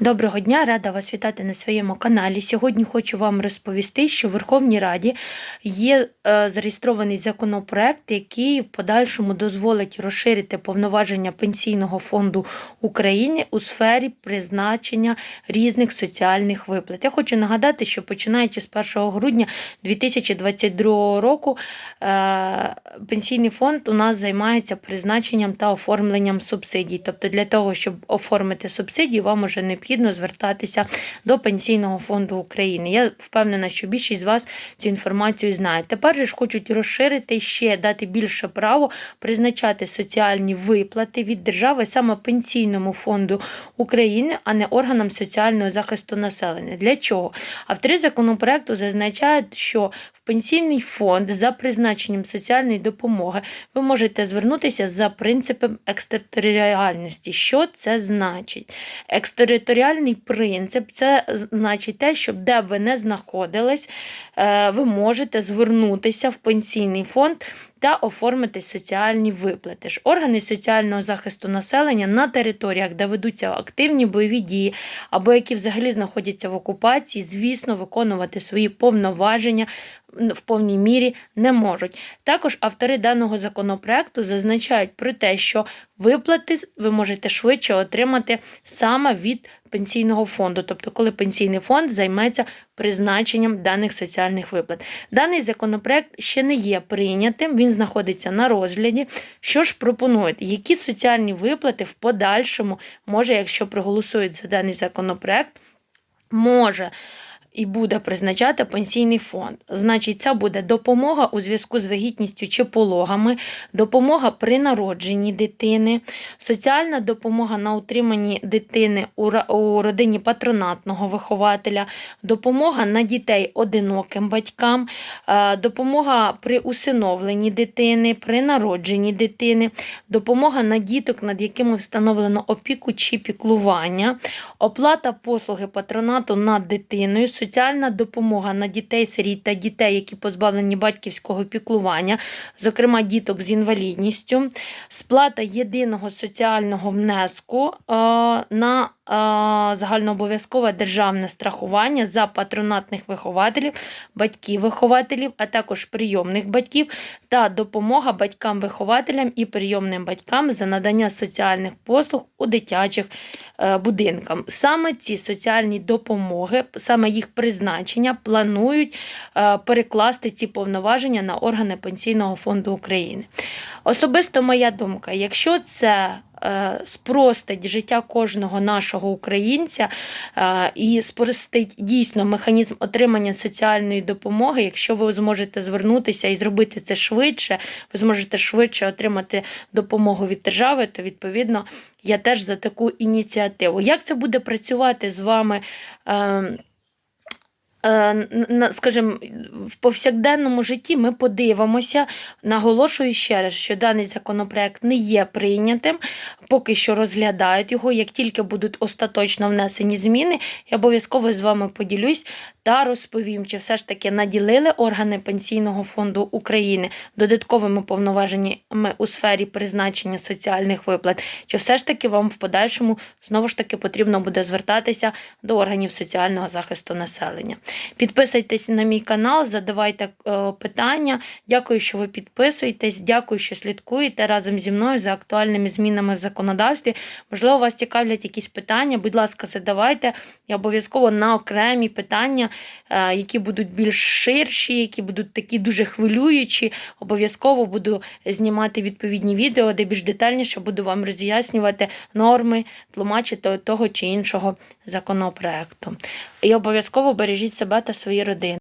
Доброго дня, рада вас вітати на своєму каналі. Сьогодні хочу вам розповісти, що в Верховній Раді є е, зареєстрований законопроект, який в подальшому дозволить розширити повноваження Пенсійного фонду України у сфері призначення різних соціальних виплат. Я хочу нагадати, що починаючи з 1 грудня 2022 року е, Пенсійний фонд у нас займається призначенням та оформленням субсидій. Тобто для того, щоб оформити субсидії, вам уже необхідно звертатися до Пенсійного фонду України. Я впевнена, що більшість з вас цю інформацію знає. Тепер же ж хочуть розширити ще дати більше право призначати соціальні виплати від держави саме Пенсійному фонду України, а не органам соціального захисту населення. Для чого? Автори законопроекту зазначають, що Пенсійний фонд за призначенням соціальної допомоги ви можете звернутися за принципом екстериторіальності. Що це значить? Екстериторіальний принцип це значить те, що де б ви не знаходились, е, ви можете звернутися в пенсійний фонд та оформити соціальні виплати. Ж Органи соціального захисту населення на територіях, де ведуться активні бойові дії, або які взагалі знаходяться в окупації, звісно, виконувати свої повноваження в повній мірі не можуть. Також автори даного законопроекту зазначають про те, що виплати ви можете швидше отримати саме від пенсійного фонду, тобто коли пенсійний фонд займеться призначенням даних соціальних виплат. Даний законопроект ще не є прийнятим, він знаходиться на розгляді. Що ж пропонують? Які соціальні виплати в подальшому може, якщо проголосують за даний законопроект, може і буде призначати пенсійний фонд. Значить, це буде допомога у зв'язку з вагітністю чи пологами, допомога при народженні дитини, соціальна допомога на утриманні дитини у родині патронатного вихователя, допомога на дітей одиноким батькам, е, допомога при усиновленні дитини, при народженні дитини, допомога на діток, над якими встановлено опіку чи піклування, оплата послуги патронату над дитиною соціальна допомога на дітей, сиріт та дітей, які позбавлені батьківського піклування, зокрема діток з інвалідністю, сплата єдиного соціального внеску е, на загальнообов'язкове державне страхування за патронатних вихователів, батьків-вихователів, а також прийомних батьків та допомога батькам-вихователям і прийомним батькам за надання соціальних послуг у дитячих е, будинках. Саме ці соціальні допомоги, саме їх призначення планують е, перекласти ці повноваження на органи Пенсійного фонду України. Особисто моя думка, якщо це Е, спростить життя кожного нашого українця е, і спростить дійсно механізм отримання соціальної допомоги. Якщо ви зможете звернутися і зробити це швидше, ви зможете швидше отримати допомогу від держави, то відповідно я теж за таку ініціативу. Як це буде працювати з вами? Е, скажімо, в повсякденному житті ми подивимося, наголошую ще раз, що даний законопроект не є прийнятим, поки що розглядають його. Як тільки будуть остаточно внесені зміни, я обов'язково з вами поділюсь та розповім, чи все ж таки наділили органи Пенсійного фонду України додатковими повноваженнями у сфері призначення соціальних виплат, чи все ж таки вам в подальшому знову ж таки потрібно буде звертатися до органів соціального захисту населення. Підписуйтесь на мій канал, задавайте е, питання. Дякую, що ви підписуєтесь. Дякую, що слідкуєте разом зі мною за актуальними змінами в законодавстві. Можливо, вас цікавлять якісь питання. Будь ласка, задавайте. Я обов'язково на окремі питання, е, які будуть більш ширші, які будуть такі дуже хвилюючі. Обов'язково буду знімати відповідні відео, де більш детальніше буду вам роз'яснювати норми, тлумачити того чи іншого законопроекту. І обов'язково бережіть себе та свої родини.